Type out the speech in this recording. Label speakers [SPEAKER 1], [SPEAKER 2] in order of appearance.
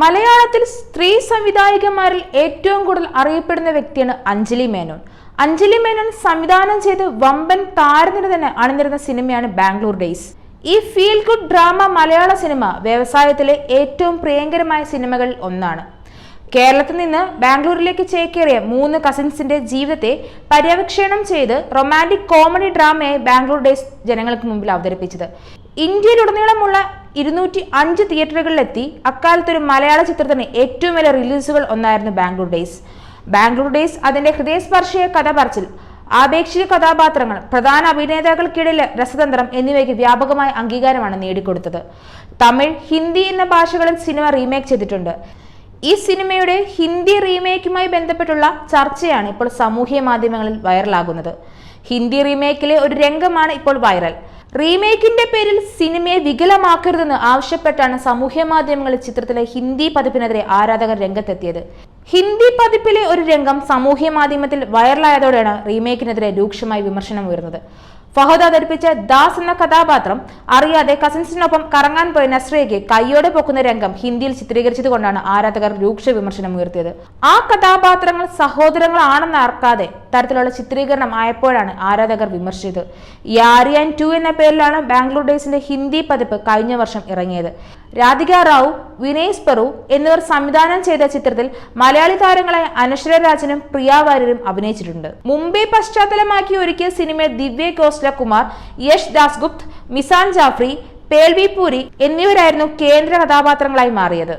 [SPEAKER 1] മലയാളത്തിൽ സ്ത്രീ സംവിധായകന്മാരിൽ ഏറ്റവും കൂടുതൽ അറിയപ്പെടുന്ന വ്യക്തിയാണ് അഞ്ജലി മേനോൻ. അഞ്ജലി മേനോൻ സംവിധാനം ചെയ്ത് വമ്പൻ താരനിര തന്നെ അണിനിരുന്ന സിനിമയാണ് ബാംഗ്ലൂർ ഡേയ്സ്. ഈ feel good drama Malayala cinema വ്യവസായത്തിലെ ഏറ്റവും പ്രിയങ്കരമായ സിനിമകളിൽ ഒന്നാണ്. കേരളത്തിൽ നിന്ന് ബാംഗ്ലൂരിലേക്ക് ചേക്കേറിയ മൂന്ന് കസിൻസിന്റെ ജീവിതത്തെ പര്യവേക്ഷണം ചെയ്ത് റൊമാന്റിക് കോമഡി ഡ്രാമയായി ബാംഗ്ലൂർ ഡേയ്സ് ജനങ്ങൾക്ക് മുമ്പിൽ അവതരിപ്പിച്ചത്. ഇന്ത്യയിലുടനീളമുള്ള ഇരുന്നൂറ്റി അഞ്ച് തിയേറ്ററുകളിലെത്തി അക്കാലത്തൊരു മലയാള ചിത്രത്തിന് ഏറ്റവും വലിയ റിലീസുകൾ ഒന്നായിരുന്നു ബാംഗ്ലൂർ ഡേയ്സ്. ബാംഗ്ലൂർ ഡേയ്സ് അതിന്റെ ഹൃദയസ്പർശിയ കഥ പറച്ചിൽ ആപേക്ഷിക കഥാപാത്രങ്ങൾ പ്രധാന അഭിനേതാക്കൾക്കിടയിലെ രസതന്ത്രം എന്നിവയ്ക്ക് വ്യാപകമായ അംഗീകാരമാണ് നേടിക്കൊടുത്തത്. തമിഴ് ഹിന്ദി എന്ന ഭാഷകളിൽ സിനിമ റീമേക്ക് ചെയ്തിട്ടുണ്ട്. ഈ സിനിമയുടെ ഹിന്ദി റീമേക്കുമായി ബന്ധപ്പെട്ടുള്ള ചർച്ചയാണ് ഇപ്പോൾ സാമൂഹ്യ മാധ്യമങ്ങളിൽ വൈറലാകുന്നത്. ഹിന്ദി റീമേക്കിലെ ഒരു രംഗമാണ് ഇപ്പോൾ വൈറൽ. റീമേക്കിന്റെ പേരിൽ സിനിമയെ വികലമാക്കരുതെന്ന് ആവശ്യപ്പെട്ടാണ് സാമൂഹ്യ മാധ്യമങ്ങളിൽ ചിത്രത്തിലെ ഹിന്ദി പതിപ്പിനെതിരെ ആരാധകർ രംഗത്തെത്തിയത്. ഹിന്ദി പതിപ്പിലെ ഒരു രംഗം സാമൂഹ്യ മാധ്യമത്തിൽ വൈറലായതോടെയാണ് റീമേക്കിനെതിരെ രൂക്ഷമായി വിമർശനം ഉയർന്നത്. ഫഹദ് അവതരിപ്പിച്ച ദാസ് എന്ന കഥാപാത്രം അറിയാതെ കസിൻസിനൊപ്പം കറങ്ങാൻ പോയ നസ്രയ്ക്ക് കൈയോടെ പൊക്കുന്ന രംഗം ഹിന്ദിയിൽ ചിത്രീകരിച്ചതുകൊണ്ടാണ് ആരാധകർ രൂക്ഷ വിമർശനം ഉയർത്തിയത്. ആ കഥാപാത്രങ്ങൾ സഹോദരങ്ങളാണെന്ന് അർക്കാതെ തരത്തിലുള്ള ചിത്രീകരണം ആയപ്പോഴാണ് ആരാധകർ വിമർശിച്ചത്. യാരിയാൻ ടു എന്ന പേരിലാണ് ബാംഗ്ലൂർ ഡേയ്സിന്റെ ഹിന്ദി പതിപ്പ് കഴിഞ്ഞ വർഷം ഇറങ്ങിയത്. രാധിക റാവു വിനേഷ് പെറു എന്നിവർ സംവിധാനം ചെയ്ത ചിത്രത്തിൽ മലയാളി താരങ്ങളായ അനശ്വര രാജനും പ്രിയ അഭിനയിച്ചിട്ടുണ്ട്. മുംബൈ പശ്ചാത്തലമാക്കി ഒരുക്കിയ സിനിമയിൽ ദിവ്യ കോസ്ല കുമാർ യശ് ദാസ്ഗുപ്ത് മിസാൻ ജാഫ്രി പേൽവി പൂരി എന്നിവരായിരുന്നു കേന്ദ്ര കഥാപാത്രങ്ങളായി മാറിയത്.